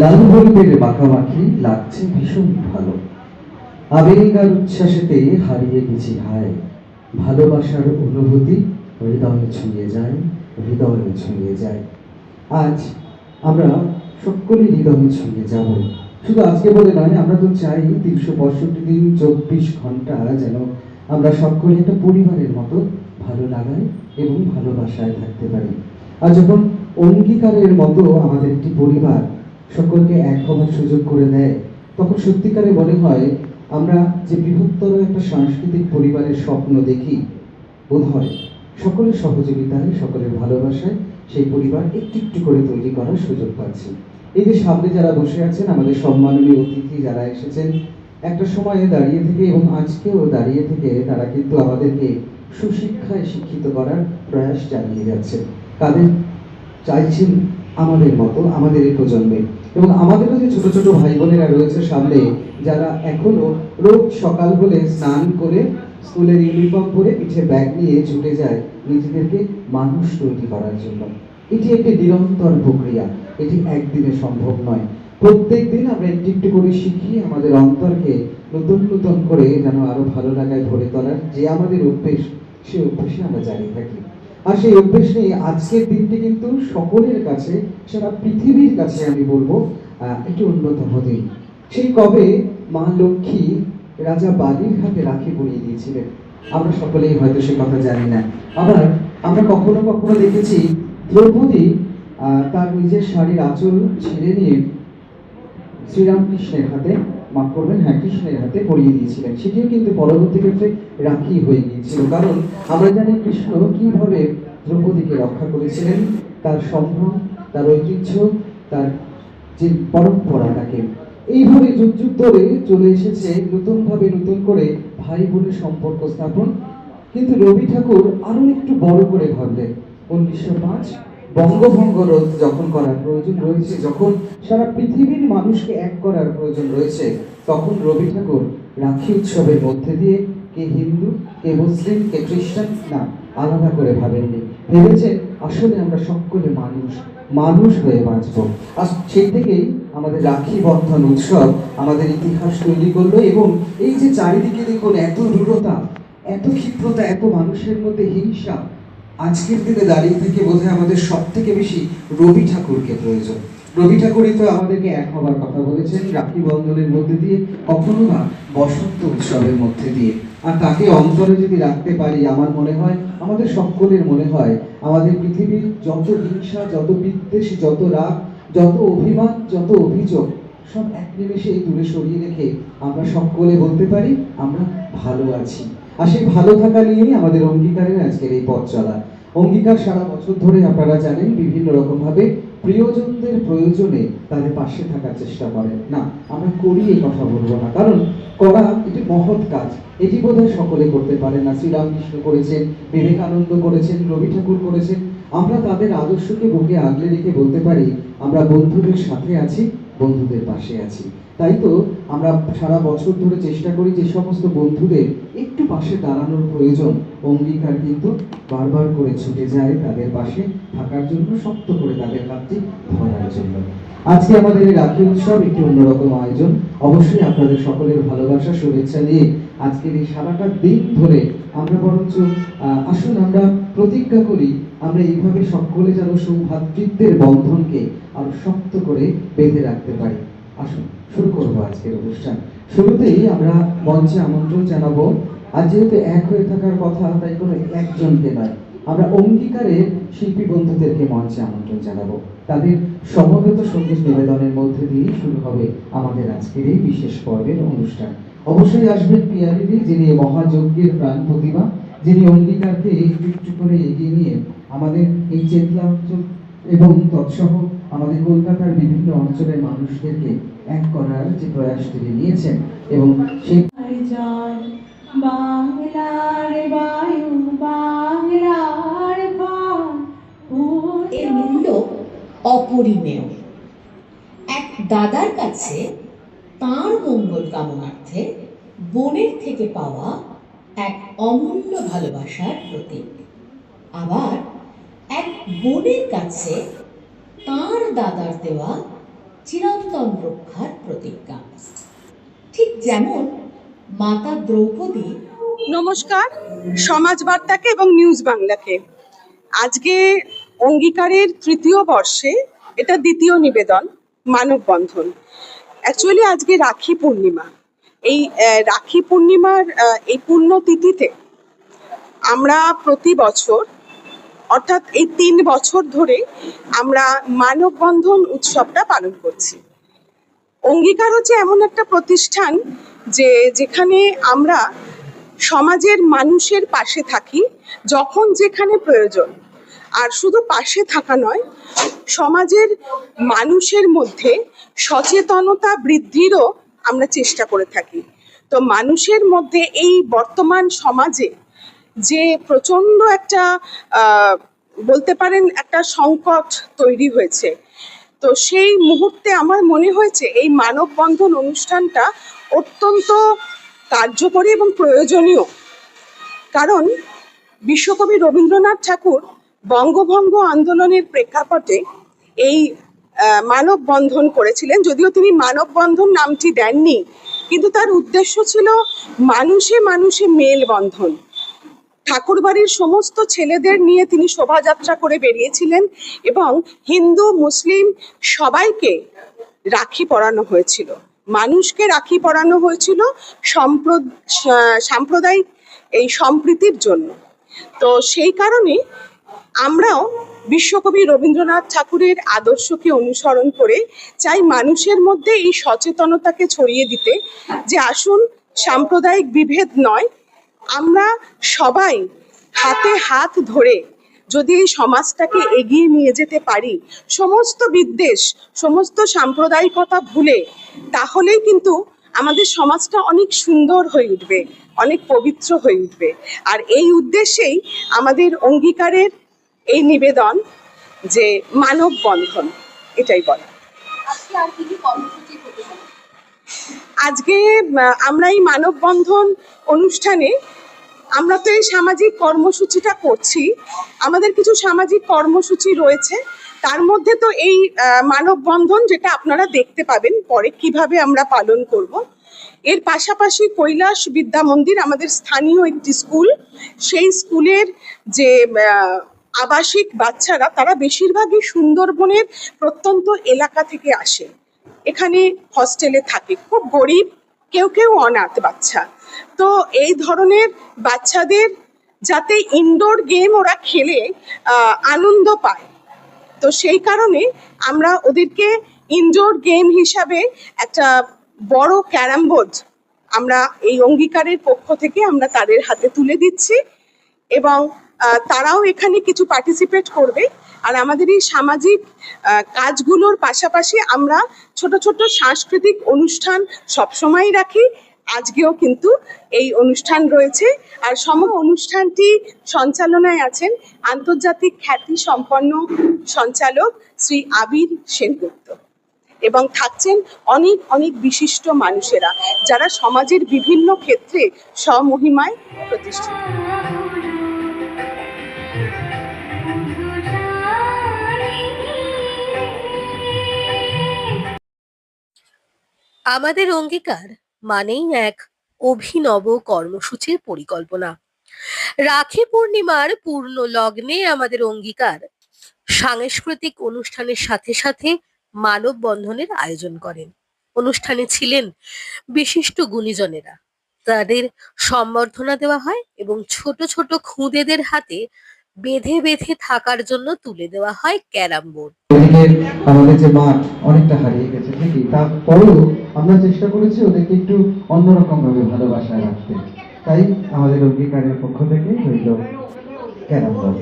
লাল হলুদের মাখামাখি লাগছে ভীষণ ভালো। আবেগ আর উচ্ছ্বাসেতে হারিয়ে গেছি হায়। ভালোবাসার অনুভূতি হৃদয়ে ছুঁয়ে যায়, হৃদয়ে ছুঁয়ে যায়। আজ আমরা সকলে হৃদয়ে ছুঁয়ে যাব। শুধু আজকে বলে নয়, আমরা তো চাই তিনশো পঁয়ষট্টি দিন, চব্বিশ ঘণ্টা যেন আমরা সকলে একটা পরিবারের মতো ভালো লাগায় এবং ভালোবাসায় থাকতে পারি। আর যখন অঙ্গীকারের মতো আমাদের একটি পরিবার সকলকে এক হবার সুযোগ করে দেয়। তখন সত্যিকারে মনে হয়, আমরা যে বৃহত্তর একটা সাংস্কৃতিক পরিবারের স্বপ্ন দেখি, বোধ হয় সকলের সহযোগিতায়, সকলের ভালোবাসায় সেই পরিবার একটু একটু করে তৈরি করার সুযোগ পাচ্ছি। এই যে সামনে যারা বসে আছেন, আমাদের সম্মাননীয় অতিথি যারা এসেছেন, একটা সময়ে দাঁড়িয়ে থেকে এবং আজকেও দাঁড়িয়ে থেকে তারা কিন্তু আমাদেরকে সুশিক্ষায় শিক্ষিত করার প্রয়াস চালিয়ে যাচ্ছে। তাদের চাইছেন আমাদের মতো, আমাদের এই প্রজন্মে। এবং আমাদেরও যে ছোট ছোট ভাই বোনেরা রয়েছে সামনে, যারা এখনও রোজ সকাল হলে স্নান করে স্কুলের ইউনিফর্ম পরে পিঠে ব্যাগ নিয়ে ছুটে যায়, নিজেদেরকে মানুষ তৈরি করার জন্য। এটি একটি নিরন্তর প্রক্রিয়া, এটি একদিনে সম্ভব নয়। প্রত্যেক দিন আমরা একটু একটু করে শিখি আমাদের অন্তরকে নতুন নতুন করে যেন আরও ভালো লাগায় ভরে তোলার যে আমাদের অভ্যেস সেই অভ্যেসে আমরা জানিয়ে থাকি। আর সেই অভ্যেস নিয়ে আজকের দিনটি কিন্তু সকলের কাছে, সারা পৃথিবীর কাছে আমি বলব একটি অন্যতম দিন। সেই কবে মা লক্ষ্মী রাজা বালির হাতে রাখি পরিয়ে দিয়েছিলেন। আমরা সকলেই হয়তো সে কথা জানি না। আবার আমরা কখনো কখনো দেখেছি দ্রৌপদী তার নিজের শাড়ির আঁচল ছেড়ে নিয়ে শ্রীরামকৃষ্ণের হাতে মাফ করবেন হ্যাঁ কৃষ্ণের হাতে পরিয়ে দিয়েছিলেন। সেটিও কিন্তু পরবর্তী ক্ষেত্রে রাখি হয়ে গিয়েছিল। কারণ আমরা জানি কৃষ্ণ কীভাবে দ্রৌপদীকে রক্ষা করেছিলেন, তার সম্ভ্রম, তার ঐতিহ্য, তার যে পরম্পরাটাকে। এইভাবে যুগ যুগ ধরে চলে এসেছে নতুন ভাবে নতুন করে ভাই বোনের সম্পর্ক স্থাপন। কিন্তু রবি ঠাকুর আরও একটু বড় করে ভাবলেন। উনিশশো পাঁচ বঙ্গভঙ্গ রোধ যখন করার প্রয়োজন রয়েছে, যখন সারা পৃথিবীর মানুষকে এক করার প্রয়োজন রয়েছে, তখন রবি ঠাকুর রাখি উৎসবের মধ্যে দিয়ে কে হিন্দু, কে মুসলিম, কে খ্রিস্টান, না, আলাদা করে ভাবেননি। ভেবেছেন আসলে আমরা সকলে মানুষ মানুষ হয়ে বাঁচবো। আর সেই থেকেই আমাদের রাখি বন্ধন উৎসব আমাদের ইতিহাস তৈরি করল এবং এই যে চারিদিকে দেখুন এত রূঢ়তা এত ক্ষিপ্রতা, এত মানুষের মধ্যে হিংসা আজকের দিনে দাঁড়িয়ে থেকে বোধহয় আমাদের সব থেকে বেশি রবি ঠাকুরকে প্রয়োজন। রবি ঠাকুরই তো আমাদেরকে এক হবার কথা বলেছেন রাখি বন্ধনের মধ্যে দিয়ে, কখনো না বসন্ত উৎসবের মধ্যে দিয়ে। আর তাকে অন্তরে যদি রাখতে পারি, আমার মনে হয়, আমাদের সকলের মনে হয়, আমাদের পৃথিবীর যত হিংসা, যত বিদ্বেষ, যত রাগ, যত অভিমান, যত অভিযোগ, সব এক নিমেষে দূরে সরিয়ে রেখে আমরা সকলে বলতে পারি, আমরা ভালো আছি। আর সেই ভালো থাকা নিয়েই আমাদের অঙ্গীকারের আজকের এই পথ চলা। অঙ্গীকার সারা বছর ধরে আপনারা জানেন, বিভিন্ন রকম ভাবে প্রিয়জনদের প্রয়োজনে তাদের পাশে থাকার চেষ্টা করেন। না, আমরা করি এই কথা বলব না, কারণ করা এটি মহৎ কাজ। এটি বোধহয় সকলে করতে পারে না। শ্রীরামকৃষ্ণ করেছেন, বিবেকানন্দ করেছেন, রবি ঠাকুর করেছেন। আমরা তাদের আদর্শকে বুকে আগলে রেখে বলতে পারি, আমরা বন্ধুদের সাথে আছি, বন্ধুদের পাশে আছি। তাই তো আমরা সারা বছর ধরে চেষ্টা করি যে সমস্ত বন্ধুদের একটু পাশে দাঁড়ানোর প্রয়োজন। অঙ্গীকার কিন্তু বারবার করে ছুটে যায় তাদের পাশে থাকার জন্য, শক্ত করে তাদের হাতটি ধরার জন্য। আজকে আমাদের এই রাখি উৎসব একটি অন্যরকম আয়োজন। অবশ্যই আপনাদের সকলের ভালোবাসা, শুভেচ্ছা নিয়ে আজকের এই সারাটা দিন ধরে আমরা বরঞ্চ আসুন আমরা প্রতিজ্ঞা করি, আমরা এইভাবে সকলে যেন সৌভাতৃত্বের বন্ধনকে আরও শক্ত করে বেঁধে রাখতে পারি। আসুন। শুরু করব আজকের অনুষ্ঠান। শুরুতেই আমরা মঞ্চে আমন্ত্রণ জানাব, আর যেহেতু এক হয়ে থাকার কথা, তাই কোনো একজনকে নয়, আমরা অঙ্গীকারের শিল্পী বন্ধুদেরকে মঞ্চে আমন্ত্রণ জানাব। তাদের সমবেত সংগীত নিবেদনের মধ্যে দিয়ে শুরু হবে আমাদের আজকের এই বিশেষ পর্বের অনুষ্ঠান। অবশ্যই আসবেন পিয়ারিদি, যিনি মহাযজ্ঞের প্রাণ প্রতিমা, যিনি অঙ্গীকারকে একটু একটু করে এগিয়ে নিয়ে আমাদের এই চেতলা এবং তৎসহ আমাদের কলকাতার বিভিন্ন অঞ্চলের মানুষদেরকে এক করার যে প্রয়াস তিনি নিয়েছেন এবং সেই বাংলার বায়ু বাংলার এর মূল্য অপরিমেয়। এক দাদার কাছে তার মঙ্গল কামনার্থে বোনের থেকে পাওয়া এক অমূল্য ভালোবাসার প্রতীক। আবার এক বোনের কাছে তার দাদার দেওয়া চিরন্তন রক্ষার প্রতিজ্ঞা। ঠিক যেমন মাতা দ্রৌপদী নমস্কার সমাজ বার্তাকে এবং নিউজ বাংলাকে। আজকে অঙ্গীকারের তৃতীয় বর্ষে এটা দ্বিতীয় নিবেদন মানববন্ধন অ্যাকচুয়ালি আজকে রাখি পূর্ণিমা। এই রাখি পূর্ণিমার এই পুণ্যতিথিতে আমরা প্রতি বছর অর্থাৎ এই তিন বছর ধরে আমরা মানববন্ধন উৎসবটা পালন করছি। অঙ্গীকার হচ্ছে এমন একটা প্রতিষ্ঠান যে যেখানে আমরা সমাজের মানুষের পাশে থাকি, যখন যেখানে প্রয়োজন। আর শুধু পাশে থাকা নয়, সমাজের মানুষের মধ্যে সচেতনতা বৃদ্ধিরও আমরা চেষ্টা করে থাকি। তো মানুষের মধ্যে এই বর্তমান সমাজে যে প্রচণ্ড একটা বলতে পারেন একটা সংকট তৈরি হয়েছে। তো সেই মুহূর্তে আমার মনে হয়েছে, এই মানববন্ধন অনুষ্ঠানটা অত্যন্ত কার্যকরী এবং প্রয়োজনীয়। কারণ বিশ্বকবি রবীন্দ্রনাথ ঠাকুর বঙ্গভঙ্গ আন্দোলনের প্রেক্ষাপটে এই মানববন্ধন করেছিলেন। যদিও তিনি মানববন্ধন নামটি দেননি, কিন্তু তার উদ্দেশ্য ছিল মানুষে মানুষে মেলবন্ধন। ঠাকুরবাড়ির সমস্ত ছেলেদের নিয়ে তিনি শোভাযাত্রা করে বেরিয়েছিলেন এবং হিন্দু, মুসলিম সবাইকে রাখি পরানো হয়েছিল। মানুষকে রাখি পরানো হয়েছিল সম্প্র- সাম্প্রদায়িক এই সম্প্রীতির জন্য। তো সেই কারণে আমরাও বিশ্বকবি রবীন্দ্রনাথ ঠাকুরের আদর্শকে অনুসরণ করে চাই মানুষের মধ্যে এই সচেতনতাকে ছড়িয়ে দিতে যে আসুন সাম্প্রদায়িক বিভেদ নয় আমরা সবাই হাতে হাত ধরে যদি এই সমাজটাকে এগিয়ে নিয়ে যেতে পারি সমস্ত বিদ্বেষ সমস্ত সাম্প্রদায়িকতা ভুলে তাহলেই কিন্তু আমাদের সমাজটা অনেক সুন্দর হয়ে উঠবে অনেক পবিত্র হয়ে উঠবে। আর এই উদ্দেশ্যেই আমাদের অঙ্গীকারের এই নিবেদন যে মানববন্ধন এটাই বলা। আজকে আমরা এই মানববন্ধন অনুষ্ঠানে আমরা তো এই সামাজিক কর্মসূচিটা করছি। আমাদের কিছু সামাজিক কর্মসূচি রয়েছে। তার মধ্যে তো এই মানববন্ধন যেটা আপনারা দেখতে পাবেন পরে কীভাবে আমরা পালন করব। এর পাশাপাশি কৈলাস বিদ্যা মন্দির আমাদের স্থানীয় একটি স্কুল। সেই স্কুলের যে আবাসিক বাচ্চারা তারা বেশিরভাগই সুন্দরবনের প্রত্যন্ত এলাকা থেকে আসে। এখানে হস্টেলে থাকে। খুব গরিব, কেউ কেউ অনাথ বাচ্চা। তো এই ধরনের বাচ্চাদের যাতে ইনডোর গেম ওরা খেলে আনন্দ পায়। তো সেই কারণে আমরা ওদেরকে ইনডোর গেম হিসাবে একটা বড় ক্যারাম বোর্ড আমরা এই অঙ্গীকারের পক্ষ থেকে আমরা তাদের হাতে তুলে দিচ্ছি এবং তারাও এখানে কিছু পার্টিসিপেট করবে। আর আমাদের এই সামাজিক কাজগুলোর পাশাপাশি আমরা ছোট ছোট সাংস্কৃতিক অনুষ্ঠান সবসময় রাখি। আজকেও কিন্তু এই অনুষ্ঠান রয়েছে। আর সম অনুষ্ঠানটি সঞ্চালনায় আছেন আন্তর্জাতিক খ্যাতি সম্পন্ন সঞ্চালক শ্রী আবির সেনগুপ্ত। এবং থাকছেন অনেক অনেক বিশিষ্ট মানুষেরা যারা সমাজের বিভিন্ন ক্ষেত্রে স্বমহিমায় প্রতিষ্ঠিত। আমাদের অঙ্গীকার মানেই এক অভিনব কর্মসূচির পরিকল্পনা। রাখি পূর্ণিমার পূর্ণ লগ্নে আমাদের অঙ্গীকার। সাংস্কৃতিক অনুষ্ঠানের সাথে সাথে মানববন্ধনের আয়োজন করেন। অনুষ্ঠানে ছিলেন বিশিষ্ট গুণীজনেরা। তাদের সম্বর্ধনা দেওয়া হয় এবং ছোট ছোট খুদেদের হাতে বেঁধে বেঁধে থাকার জন্য তুলে দেওয়া হয় ক্যারাম বোর্ড। আমাদের যে মাঠ অনেকটা হারিয়ে গেছে ঠিকই তারপরেও আমরা চেষ্টা করেছি ওদেরকে একটু অন্যরকম ভাবে ভালোবাসায় রাখতে। তাই আমাদের অঙ্গীকারের পক্ষ থেকে হইল ক্যারাম বোর্ড।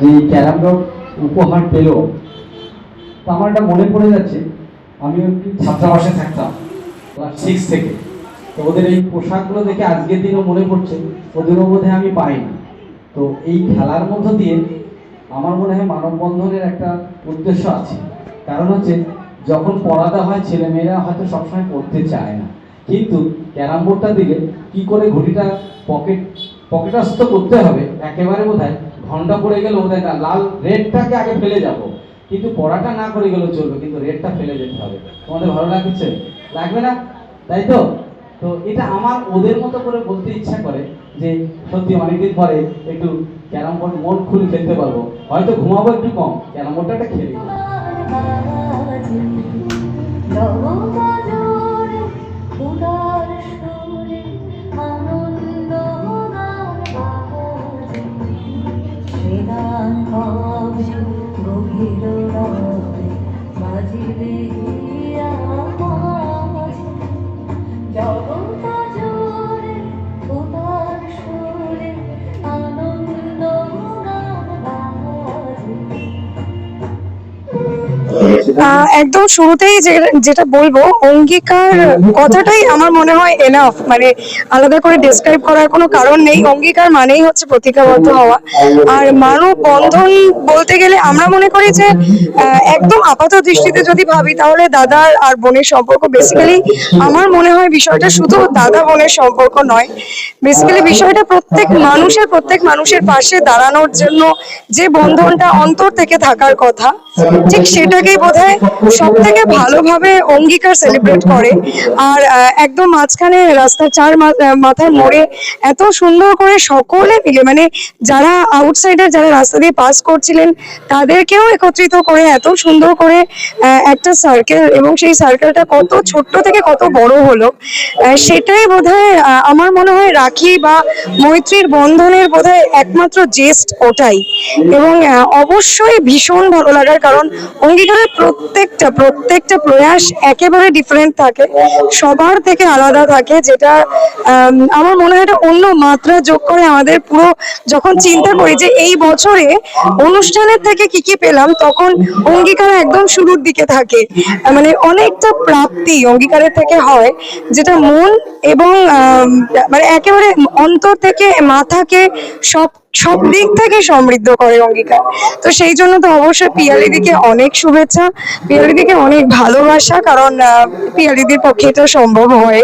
যে ক্যারাম বোর্ড উপহার পেল আমার এটা মনে পড়ে যাচ্ছে আমি একটি ছাত্রাবাসে থাকতাম, ক্লাস সিক্স থেকে। তো ওদের এই পোশাকগুলো দেখে আজকের দিনও মনে পড়ছে, ওদেরও বোধ আমি পাইনি। তো এই খেলার মধ্য দিয়ে আমার মনে হয় মানববন্ধনের একটা উদ্দেশ্য আছে। কারণ হচ্ছে, যখন পড়াতে হয়, ছেলেমেয়েরা হয়তো সবসময় পড়তে চায় না। কিন্তু ক্যারাম বোর্ডটা দিলে কি করে ঘড়িটা পকেট, পকেটস্থ করতে হবে? একেবারে বোধ হয় ঘণ্টা পড়ে গেলে বোধ হয় লাল রেডটাকে আগে ফেলে যাব। কিন্তু পড়াটা না করে গেলেও চলবে, কিন্তু রেডটা ফেলে যেতে হবে। তোমাদের ভালো লাগছে? লাগবে না? তাই তো? তো এটা আমার ওদের মতো করে বলতে ইচ্ছা করে যে সত্যি অনেকদিন পরে একটু ক্যারাম বোর্ড মন খুলে খেলতে পারব। হয়তো ঘুমাবো একটু কম। ক্যারাম বোর্ডটা একটা খেলি। জগতা একদম শুরুতেই যেটা বলব, অঙ্গীকার কথাটাই আমার মনে হয় এনাফ মানে আলাদা করে ডিসক্রাইব করার কোনো কারণ নেই। অঙ্গীকার মানেই হচ্ছে প্রতিজ্ঞাবদ্ধ হওয়া। আর মানব বন্ধন বলতে গেলে আমরা মনে করি যে একদম আপাত দৃষ্টিতে যদি ভাবি, তাহলে দাদার আর বোনের সম্পর্ক বেসিক্যালি আমার মনে হয় বিষয়টা শুধু দাদা বোনের সম্পর্ক নয়। বেসিক্যালি বিষয়টা প্রত্যেক মানুষের প্রত্যেক মানুষের পাশে দাঁড়ানোর জন্য যে বন্ধনটা অন্তর থেকে থাকার কথা, ঠিক সেটাকেই বোধহয় সব থেকে ভালোভাবে অঙ্গীকার সেলিব্রেট করে। আর একদম মাঝখানে রাস্তার চার মাথার মোড়ে এত সুন্দর করে সকলে মিলে মানে যারা আউটসাইডার যারা রাস্তা দিয়ে পাস করছিলেন, তাদেরকেও একত্রিত করে এত সুন্দর করে একটা সার্কেল এবং সেই সার্কেলটা কত ছোট্ট থেকে কত বড় হলো সেটাই বোধহয় আমার মনে হয় রাখি বা মৈত্রীর বন্ধনের বোধহয় একমাত্র জেস্ট ওটাই। এবং অবশ্যই ভীষণ ভালো লাগার কারণ অঙ্গীকারের প্রত্যেকটা প্রত্যেকটা প্রয়াস একেবারে ডিফারেন্ট থাকে। সবার থেকে আলাদা থাকে, যেটা আমার মনে হয় অন্য মাত্রা যোগ করে আমাদের পুরো যখন চিন্তা করি যে এই বছরে অনুষ্ঠানের থেকে কি কি পেলাম, তখন অঙ্গীকার একদম শুরুর দিকে থাকে। মানে অনেকটা প্রাপ্তি অঙ্গীকারের থেকে হয়, যেটা মন এবং মানে একেবারে অন্তর থেকে মাথাকে সব সব দিক থেকে সমৃদ্ধ করে অঙ্গীকার। তো সেই জন্য তো অবশ্যই পিয়ালিদিকে অনেক শুভেচ্ছা, পিয়ালিদিকে অনেক ভালোবাসা, কারণ পিয়ালিদির পক্ষে এটা সম্ভব হয়।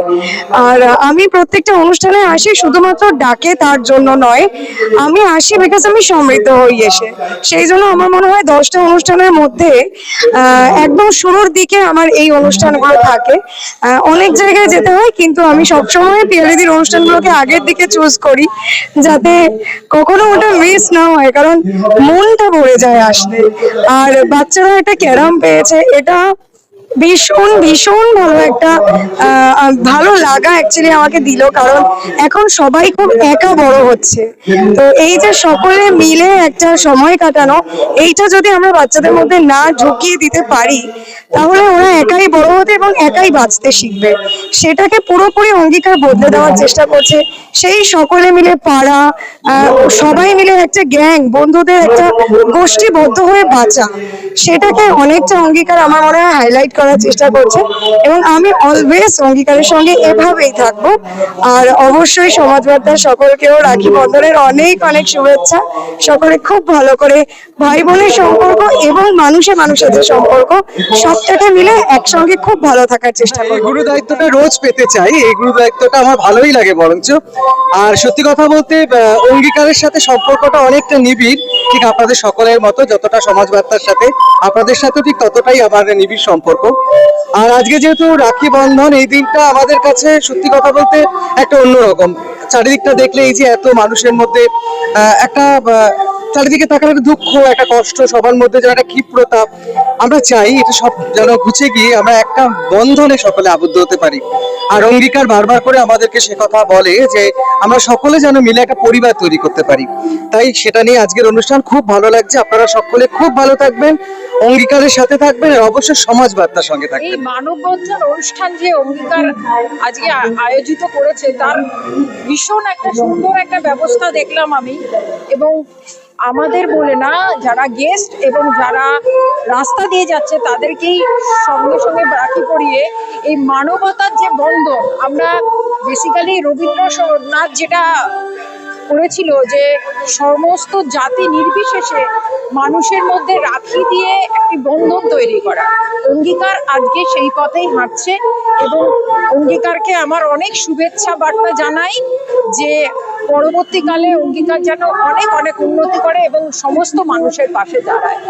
আর আমি প্রত্যেকটা অনুষ্ঠানে আসি শুধুমাত্র ডাকে তার জন্য নয়, আমি আসি বিকজ আমি সমৃদ্ধ হই এসে। সেই জন্য আমার মনে হয় দশটা অনুষ্ঠানের মধ্যে একদম শুরুর দিকে আমার এই অনুষ্ঠানগুলো থাকে। অনেক জায়গায় যেতে হয়, কিন্তু আমি সবসময় পিয়ালিদির অনুষ্ঠানগুলোকে আগের দিকে চুজ করি, যাতে কখনো ওটা মিস না হয়, কারণ মনটা ভরে যায় আসলে আর বাচ্চারা একটা ক্যারাম পেয়েছে, এটা ভীষণ ভীষণ ভালো একটা ভালো লাগা অ্যাকচুয়ালি আমাকে দিল, কারণ এখন সবাই খুব একা বড় হচ্ছে। তো এই যে সকলে মিলে একটা সময় কাটানো, এইটা যদি আমরা বাচ্চাদের মধ্যে না ঢুকিয়ে দিতে পারি, তাহলে ওরা একাই বড় হতে এবং একাই বাঁচতে শিখবে। সেটাকে পুরোপুরি অঙ্গীকার বদলে দেওয়ার চেষ্টা করছে। সেই সকলে মিলে পাড়া সবাই মিলে একটা গ্যাং, বন্ধুদের একটা গোষ্ঠীবদ্ধ হয়ে বাঁচা, সেটাকে অনেকটা অঙ্গীকার আমার মনে হয় হাইলাইট করার চেষ্টা করছে এবং আমি অলওয়েজ অঙ্গীকারের সঙ্গে এভাবেই থাকব। আর অবশ্যই সমাজ বার্তার সকলকেও রাখি। বন্ধনের অনেক অনেক শুভেচ্ছা। সকলে খুব ভালো করে ভাই বোনের সম্পর্ক এবং মানুষে মানুষের যে সম্পর্ক সবটাকে মিলে একসঙ্গে খুব ভালো থাকার চেষ্টা করব। গুরু দায়িত্বটা রোজ পেতে চাই। এই গুরু দায়িত্বটা আমার ভালোই লাগে বরঞ্চ। আর সত্যি কথা বলতে অঙ্গীকারের সাথে সম্পর্কটা অনেকটা নিবিড়। ঠিক আপনাদের সকলের মতো, যতটা সমাজ বার্তার সাথে, আপনাদের সাথে ঠিক ততটাই আমার নিবিড় সম্পর্ক। আর আজকে যেহেতু রাখি বন্ধন, এই দিনটা আমাদের কাছে সত্যি কথা বলতে একটা অন্যরকম। চারিদিকটা দেখলে এই যে এত মানুষের মধ্যে একটা চারিদিকে তাকার একটা দুঃখ, একটা কষ্ট, সবার মধ্যে যেন একটা ক্ষিপ্রতা। আমরা চাই এটা সব যেন ঘুচে গিয়ে আমরা একটা বন্ধনে সকলে আবদ্ধ হতে পারি। আর অঙ্গীকার বারবার করে আমাদেরকে সে কথা বলে যে আমরা সকলে যেন মিলে একটা পরিবার তৈরি করতে পারি। তাই সেটা নিয়ে আজকের অনুষ্ঠান খুব ভালো লাগছে। আপনারা সকলে খুব ভালো থাকবেন, অঙ্গীকারের সাথে থাকবেন আর অবশ্যই সমাজ বার্তার সঙ্গে এই থাকবেন মানববন্ধন অনুষ্ঠান যে অঙ্গীকার আজকে আয়োজিত করেছে, তার ভীষণ একটা সুন্দর একটা ব্যবস্থা দেখলাম আমি। এবং আমাদের বলে না, যারা গেস্ট এবং যারা রাস্তা দিয়ে যাচ্ছে, তাদেরকেই সঙ্গে সঙ্গে রাখি পরিয়ে এই মানবতার যে বন্ধন, আমরা বেসিক্যালি রবীন্দ্রনাথ যেটা করেছিল যে সমস্ত জাতি নির্বিশেষে মানুষের মধ্যে রাখি দিয়ে একটি বন্ধন তৈরি করা। অঙ্গীকার আজকে সেই পথেই হাঁটছে এবং অঙ্গীকারকে আমার অনেক শুভেচ্ছা বার্তা জানাই যে পরবর্তীকালে অঙ্গীকার যেন অনেক অনেক উন্নতি করে এবং সমস্ত মানুষের পাশে দাঁড়ায়।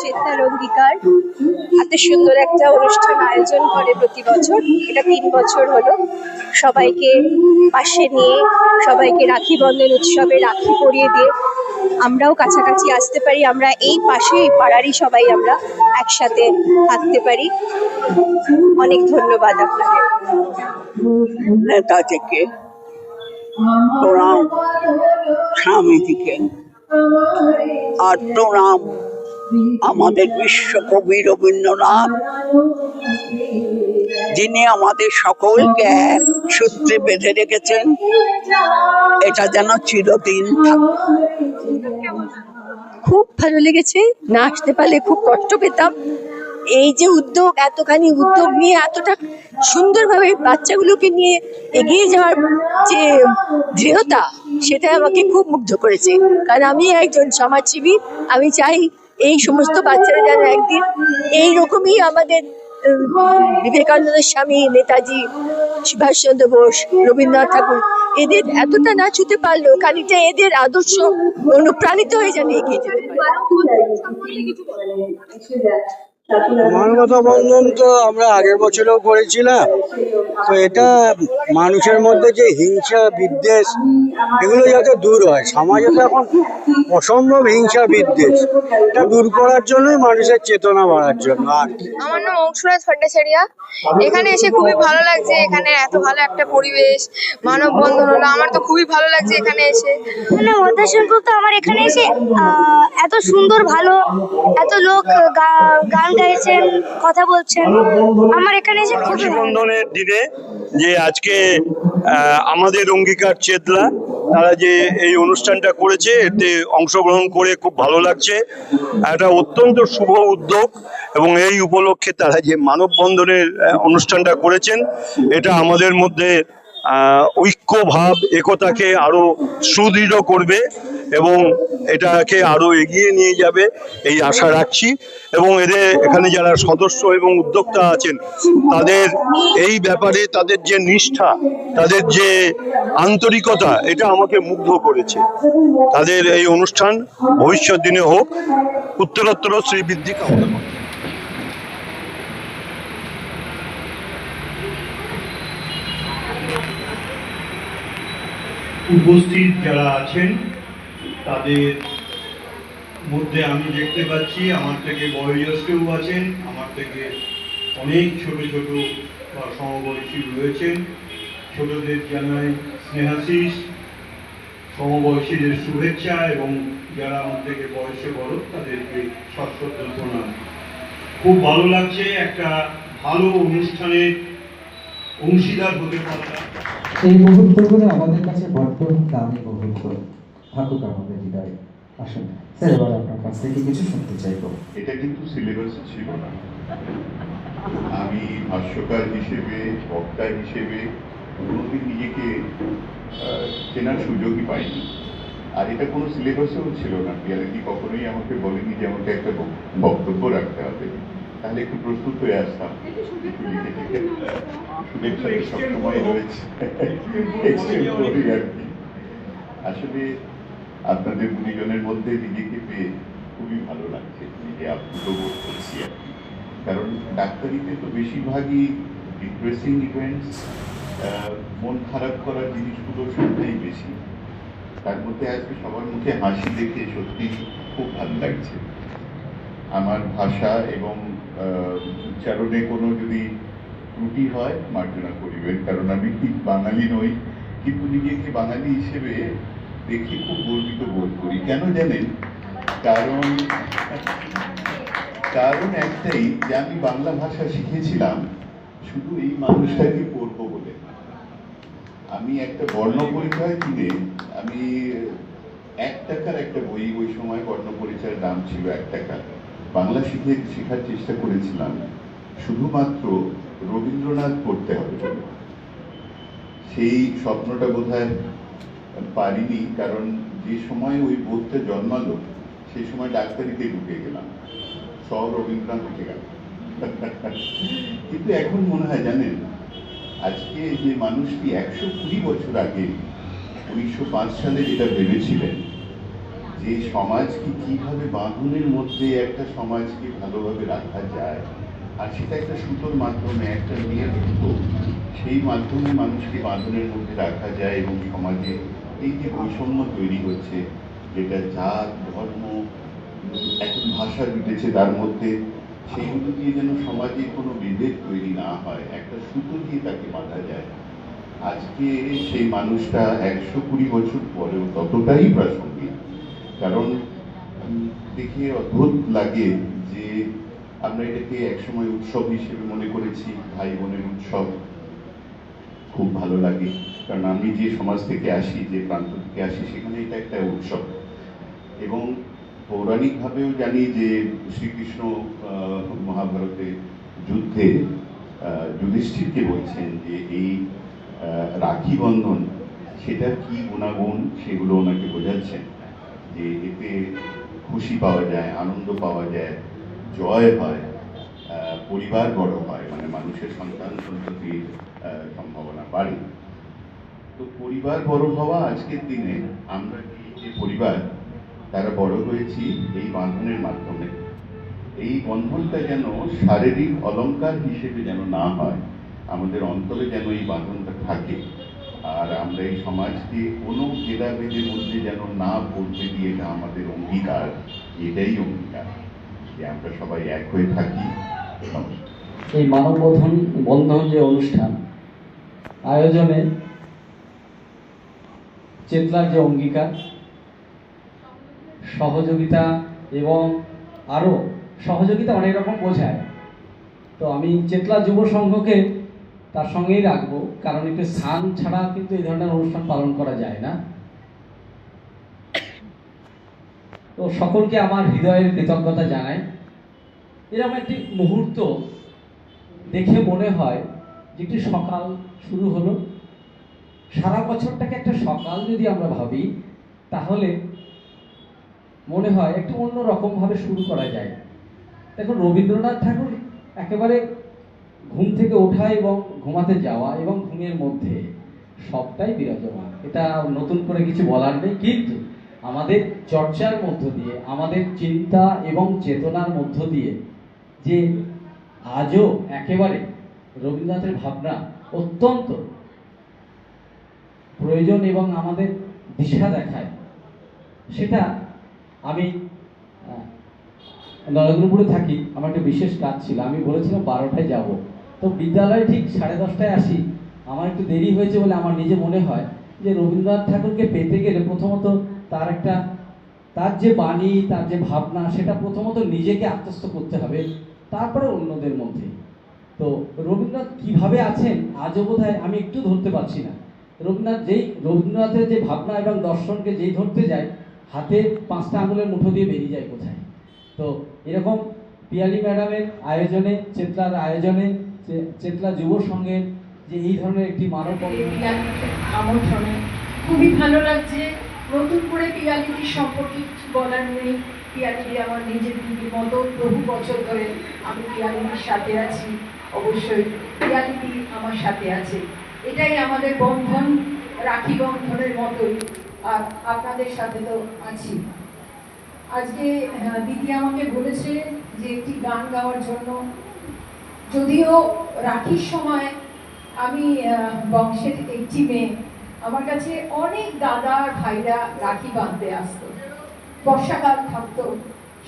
চেতনার অঙ্গীকার এত সুন্দর একটা অনুষ্ঠান আয়োজন করে প্রতি বছর। এটা তিন বছর হলো। সবাইকে পাশে নিয়ে, সবাইকে রাখি বন্ধন উৎসবে রাখি পরিয়ে দিয়ে আমরাও কাছাকাছি আসতে পারি। আমরা এই পাশে, এই পাড়ারই সবাই আমরা একসাথে থাকতে পারি। অনেক ধন্যবাদ আপনাদের। নেতা থেকে প্রণাম স্বামীজিকে আর প্রণাম আমাদের বিশ্বকবি রবীন্দ্রনাথ, যিনি আমাদের সকলকে এক সূত্রে বেঁধে রেখেছেন, এটা যেন চিরদিন খুব ভালো লেগেছে, না আসতে পারলে খুব কষ্ট পেতাম। এই যে উদ্যোগ, এতখানি উদ্যোগ নিয়ে, এতটা সুন্দরভাবে বাচ্চাগুলোকে নিয়ে এগিয়ে যাওয়ার যে দৃঢ়তা সেটা আমাকে খুব মুগ্ধ করেছে। কারণ আমি একজন সমাজসেবী আমি চাই এই সমস্ত বাচ্চারা যেন একদিন এইরকমই আমাদের উম, বিবেকানন্দ স্বামী নেতাজি সুভাষচন্দ্র বোস রবীন্দ্রনাথ ঠাকুর এদের এতটা না ছুতে পারলেও খানিকটা এদের আদর্শ অনুপ্রাণিত হয়ে যেন এগিয়ে যেতে পারে। মানবতা বন্ধন তো আমরা আগের বছরেও করেছিলাম তো এটা মানুষের মধ্যে যে হিংসা বিদ্বেষ এগুলো যাতে দূর হয় সমাজে তো এখন অসম্ভব হিংসা বিদ্বেষ। এটা দূর করার জন্যই মানুষের চেতনা বাড়ার জন্য। আর কি। আমার নাম অংশুরাজ ভট্টাচারিয়া এখানে এসে খুবই ভালো লাগছে এখানে এত ভালো একটা পরিবেশ মানববন্ধন হলো। আমার তো খুবই ভালো লাগছে এখানে এসে। মানে তো আমার এখানে এসে আহ, এত সুন্দর ভালো এত লোক গা- গান গাইছেন কথা বলছেন আমার এখানে এসে খুবই বন্ধনের দিনে যে আজকে আমাদের অঙ্গীকার চেতলা তারা যে এই অনুষ্ঠানটা করেছে এতে অংশগ্রহণ করে খুব ভালো লাগছে। একটা অত্যন্ত শুভ উদ্যোগ এবং এই উপলক্ষে তারা যে মানববন্ধনের অনুষ্ঠানটা করেছেন এটা আমাদের মধ্যে আহ, ঐক্য ভাব একতাকে আরও সুদৃঢ় করবে এবং এটাকে আরও এগিয়ে নিয়ে যাবে এই আশা রাখছি। এবং এদের এখানে যারা সদস্য এবং উদ্যোক্তা আছেন তাদের এই ব্যাপারে তাদের যে নিষ্ঠা তাদের যে আন্তরিকতা এটা আমাকে মুগ্ধ করেছে। তাদের এই অনুষ্ঠান ভবিষ্যৎ দিনে হোক। উত্তরোত্তর শ্রীবৃদ্ধি কামনা উপস্থিত যারা আছেন, তাদের মধ্যে আমি দেখতে পাচ্ছি, আমার থেকে বয়োজ্যেষ্ঠও আছেন, আমার থেকে অনেক ছোট ছোট বা সমবয়সী রয়েছেন। ছোটদের জানাই স্নেহাশিস সমবয়সীদের শুভেচ্ছা এবং যারা আমার থেকে বয়সে বড়, তাদেরকে সশ্রদ্ধ প্রণাম। খুব ভালো লাগছে একটা ভালো অনুষ্ঠানে অংশীদার হতে পারলাম এই মুহূর্তগুলো আমাদের কাছে বড্ড দামি মুহূর্ত থাকুক আমাদের হৃদয়ে। আসুন, স্যার, এবার আপনার কাছ থেকে কিছু শুনতে চাইব। এটা কিন্তু ছিল না। আমি ভাষ্যকার হিসেবে বক্তা হিসেবে কোনোদিন নিজেকে চেনার সুযোগই পাইনি। আর এটা কোনো সিলেবাসেও ছিল না। রিয়ালিটি কখনোই আমাকে বলেনি যে আমাকে একটা বক্তব্য রাখতে হবে। তাহলে একটু প্রস্তুত হয়ে আসতাম একটু লিখে লিখে শুভেচ্ছা সবসময় রয়েছে। আর কি। আসলে আপনাদের দুজনের মধ্যে নিজেকে পেয়ে খুবই ভালো লাগছে। নিজে আপ্লুত বোধ করছি আর কি। কারণ ডাক্তারিতে তো বেশিরভাগই ডিপ্রেসিং ইভেন্টস মন খারাপ করার জিনিসগুলোর সংখ্যাই বেশি। তার মধ্যে আজকে সবার মুখে হাসি দেখে সত্যি খুব ভালো লাগছে। আমার ভাষা এবং উচ্চারণে কোনো যদি ত্রুটি হয়, মার্জনা করিবেন। কারণ আমি ঠিক বাঙালি নই, কিন্তু নিজেকে বাঙালি হিসেবে দেখে খুব গর্বিত বোধ করি। কেন জানেন? কারণ কারণ একটাই যে আমি বাংলা ভাষা শিখেছিলাম, শুধু এই মানুষটাকে পড়ব বলে। আমি একটা বর্ণ পরিচয় কিনে, আমি এক টাকার একটা বই, ওই সময় বর্ণ পরিচয়ের দাম ছিল এক টাকা। বাংলা শিখে শেখার চেষ্টা করেছিলাম, শুধুমাত্র রবীন্দ্রনাথ পড়তে হবে। সেই স্বপ্নটা বোধহয় পারিনি, কারণ যে সময় ওই বোধটা জন্মালো, সেই সময় ডাক্তারিতে ঢুকে গেলাম। সব রবীন্দ্রনাথ উঠে গেল। কিন্তু এখন মনে হয় জানেন, আজকে যে মানুষটি একশো কুড়ি বছর আগে উনিশশো পাঁচ সালে যেটা ভেবেছিলেন যে সমাজকে কীভাবে বাঁধনের মধ্যে একটা সমাজকে ভালোভাবে রাখা যায়, আর সেটা একটা সুতোর মাধ্যমে, একটা মেয়ের সুতো সেই মাধ্যমে মানুষকে বাঁধনের মধ্যে রাখা যায় এবং সমাজে এই যে বৈষম্য তৈরি হচ্ছে, যেটা জাত, ধর্ম, এখন ভাষা জুটেছে তার মধ্যে সেইগুলো দিয়ে যেন সমাজে কোনো বিভেদ তৈরি না হয়, একটা সুতো দিয়ে তাকে বাঁধা যায়। আজকে সেই মানুষটা একশো কুড়ি বছর পরেও ততটাই প্রাসঙ্গিক। কারণ দেখে অদ্ভুত লাগে যে আমরা এটাকে একসময় উৎসব হিসেবে মনে করেছি ভাই বোনের উৎসব। খুব ভালো লাগে। কারণ আমি যে সমাজ থেকে আসি, যে প্রান্ত থেকে আসি, সেখানে এটা একটা উৎসব। এবং পৌরাণিকভাবেও জানি যে শ্রীকৃষ্ণ মহাভারতে যুদ্ধে যুধিষ্ঠিরকে বলছেন যে এই রাখি বন্ধন, সেটার কি গুণাগুণ সেগুলো ওনাকে বোঝাচ্ছেন। যে এতে খুশি পাওয়া যায়, আনন্দ পাওয়া যায়, জয় হয় পরিবার বড় হয় মানে মানুষের সন্তান সন্ততির সম্ভাবনা বাড়ে। তো পরিবার বড় হওয়া আজকের দিনে আমরা কি যে পরিবার, তারা বড় হয়েছি এই বাঁধনের মাধ্যমে। এই বন্ধনটা যেন শারীরিক অলঙ্কার হিসেবে যেন না হয়, আমাদের অন্তরে যেন এই বাঁধনটা থাকে। আর আমরা এই সমাজকে কোনো ভেদাভেদের মধ্যে যেন না পড়তে দিয়ে এটা আমাদের অঙ্গীকার। এটাই অঙ্গীকার, যে আমরা সবাই এক হয়ে থাকি। এই মানববন্ধন বন্ধন যে অনুষ্ঠান, আয়োজনে চেতলার যে অঙ্গীকার, সহযোগিতা এবং আরও সহযোগিতা অনেক রকম বোঝায়। তো আমি চেতলা যুব সংঘকে তার সঙ্গেই রাখব, কারণ একটু স্থান ছাড়া কিন্তু এই ধরনের অনুষ্ঠান পালন করা যায় না। তো সকলকে আমার হৃদয়ের কৃতজ্ঞতা জানাই। এরকম একটি মুহূর্ত দেখে মনে হয় যে একটি সকাল শুরু হলো। সারা বছরটাকে একটা সকাল যদি আমরা ভাবি, তাহলে মনে হয় একটু অন্য রকমভাবে শুরু করা যায়। দেখুন, রবীন্দ্রনাথ ঠাকুর একেবারে ঘুম থেকে ওঠা এবং ঘুমাতে যাওয়া এবং ঘুমের মধ্যে সবটাই বিরাজমান। এটা নতুন করে কিছু বলার নেই, কিন্তু আমাদের চর্চার মধ্য দিয়ে, আমাদের চিন্তা এবং চেতনার মধ্য দিয়ে যে আজও একেবারে রবীন্দ্রনাথের ভাবনা অত্যন্ত প্রয়োজন এবং আমাদের দিশা দেখায়, সেটা আমি নরেন্দ্রপুরে থাকি, আমার একটা বিশেষ কাজ ছিল। আমি বলেছিলাম বারোটায় যাব। তো বিদ্যালয়ে ঠিক সাড়ে দশটায় আসি। আমার একটু দেরি হয়েছে বলে আমার নিজে মনে হয় যে রবীন্দ্রনাথ ঠাকুরকে পেতে গেলে প্রথমত তার একটা, তার যে বাণী, তার যে ভাবনা, সেটা প্রথমত নিজেকে আত্মস্থ করতে হবে, তারপরে অন্যদের মধ্যে। তো রবীন্দ্রনাথ কীভাবে আছেন, আজও বোধ আমি একটু ধরতে পারছি না। রবীন্দ্রনাথ যেই, রবীন্দ্রনাথের যে ভাবনা এবং দর্শনকে যেই ধরতে যায়, হাতে পাঁচটা আঙুলের মুঠো দিয়ে বেরিয়ে যায় কোথায়? তো এরকম পিয়ালি ম্যাডামের আয়োজনে, চেতলার আয়োজনে চেতলা যুব সংঘের যে এই ধরনের একটি মানব আমন্ত্রণে খুবই ভালো লাগছে। নতুন করে পিয়ালিদি সম্পর্কে কিছু বলার নেই। পিয়ালিদি আমার নিজের দিদির মতো বহু বছর ধরে আমি পিয়ালিদির সাথে আছি। অবশ্যই পিয়ালিদি আমার সাথে আছে। এটাই আমাদের বন্ধন রাখি বন্ধনের মতোই। আর আপনাদের সাথে তো আছি। আজকে দিদি আমাকে বলেছে যে একটি গান গাওয়ার জন্য যদিও রাখির সময় আমি বংশের একটি মেয়ে, আমার কাছে অনেক দাদা ভাইরা রাখি বাঁধতে আসতো। বর্ষাকাল থাকতো।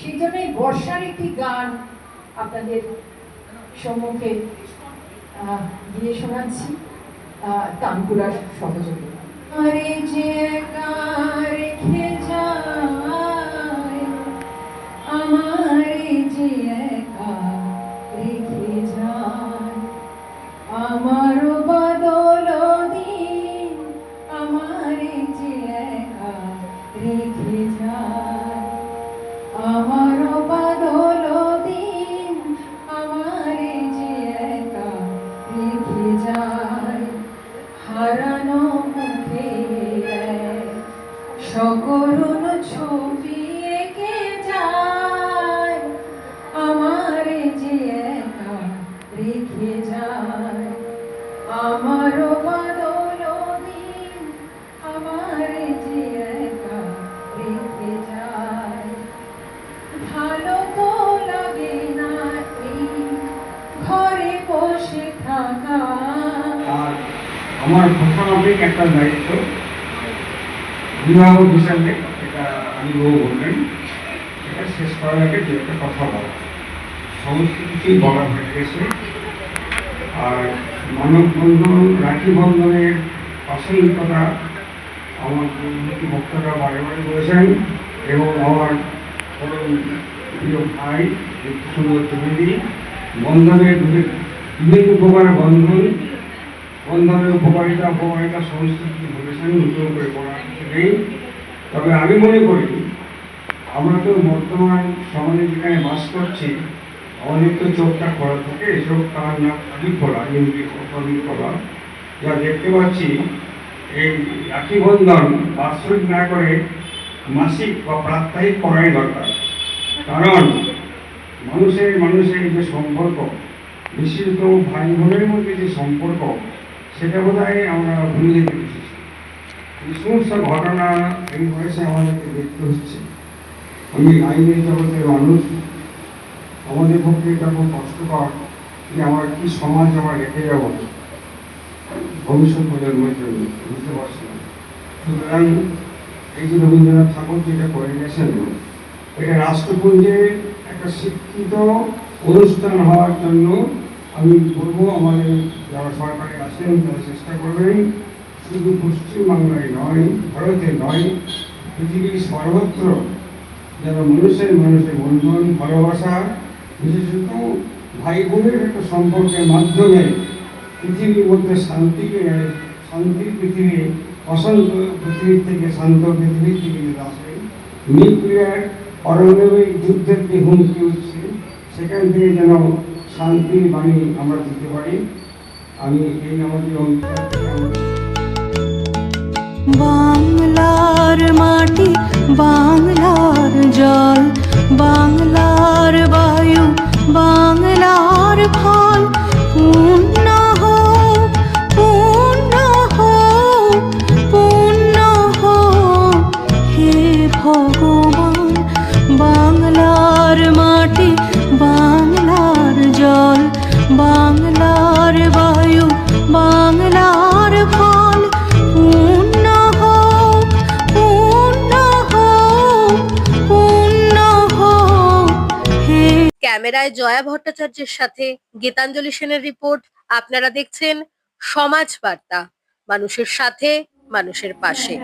সেই জন্যই বর্ষার একটি গান আপনাদের সম্মুখে দিয়ে শোনাচ্ছি তানপুরার সহযোগী। আরে যে একা বিবাহ এটা আমি ও বললেন এটা শেষ করার আগে দু একটা কথা বলা। সমস্ত বলা হয়ে গেছে। আর মানববন্ধন রাখি বন্ধনের প্রাসঙ্গিকতা আমার পূর্ববর্তী বক্তারা বারে বারে বলেছেন এবং আমার প্রিয় ভাই সুন্দর ত্রিবেদী বন্ধনের বিভিন্ন উপকার বন্ধন, বন্ধনের উপকারিতা উপকারিতা সমস্ত কিছু বলেছেন, নতুন করে পড়ার নেই। তবে আমি মনে করি, আমরা তো বর্তমান সমাজে যেখানে বাস করছি, আমাদের তো চোখটা খোলা থাকে চোখ কান না খালি খোলা ইংরেজি খোলা। যা দেখতে পাচ্ছি, এই রাখি বন্ধন বাৎসরিক না করে মাসিক বা প্রাত্যহিক করাই দরকার। কারণ মানুষের মানুষের যে সম্পর্ক, বিশেষত ভাই বোনের মধ্যে যে সম্পর্ক, সেটা বোধ আমরা ভুলে যেতে এই সমস্ত ঘটনা এই বয়সে আমাদেরকে দেখতে হচ্ছে। আমি আইনের জগতের মানুষ। আমাদের পক্ষে এটা খুব কষ্টকর যে আমার কি সমাজ আমরা রেখে যাব। ভবিষ্যৎ প্রজন্মের জন্য, বুঝতে পারছি না সুতরাং এই যে রবীন্দ্রনাথ ঠাকুর যেটা করে গেছেন এটা রাষ্ট্রপুঞ্জে একটা শিক্ষিত অনুষ্ঠান হওয়ার জন্য আমি বলব, আমাদের যারা সরকারে আছেন তারা চেষ্টা করবেন শুধু পশ্চিমবাংলায় নয়, ভারতে নয়, পৃথিবীর সর্বত্র যেন মানুষের মানুষের বন্ধন ভালোবাসা, বিশেষত ভাই বোনের একটা সম্পর্কের মাধ্যমে পৃথিবীর মধ্যে শান্তিকে, শান্তির পৃথিবী, অশান্ত পৃথিবীর থেকে, শান্ত পৃথিবীর থেকে যেটা আসে, নিউক্লিয়ার পারমাণবিক যুদ্ধের যে হুমকি হচ্ছে, সেখান থেকে যেন শান্তির বাণী আমরা দিতে পারি। আমি এই আমাদের অঙ্গীকার বাংলার মাটি বাংলার জল বাংলার বায়ু বাংলার ফল। ভট্টাচার্যের সাথে গীতাঞ্জলি সেনের রিপোর্ট আপনারা দেখছেন সমাজ বার্তা মানুষের সাথে মানুষের পাশে।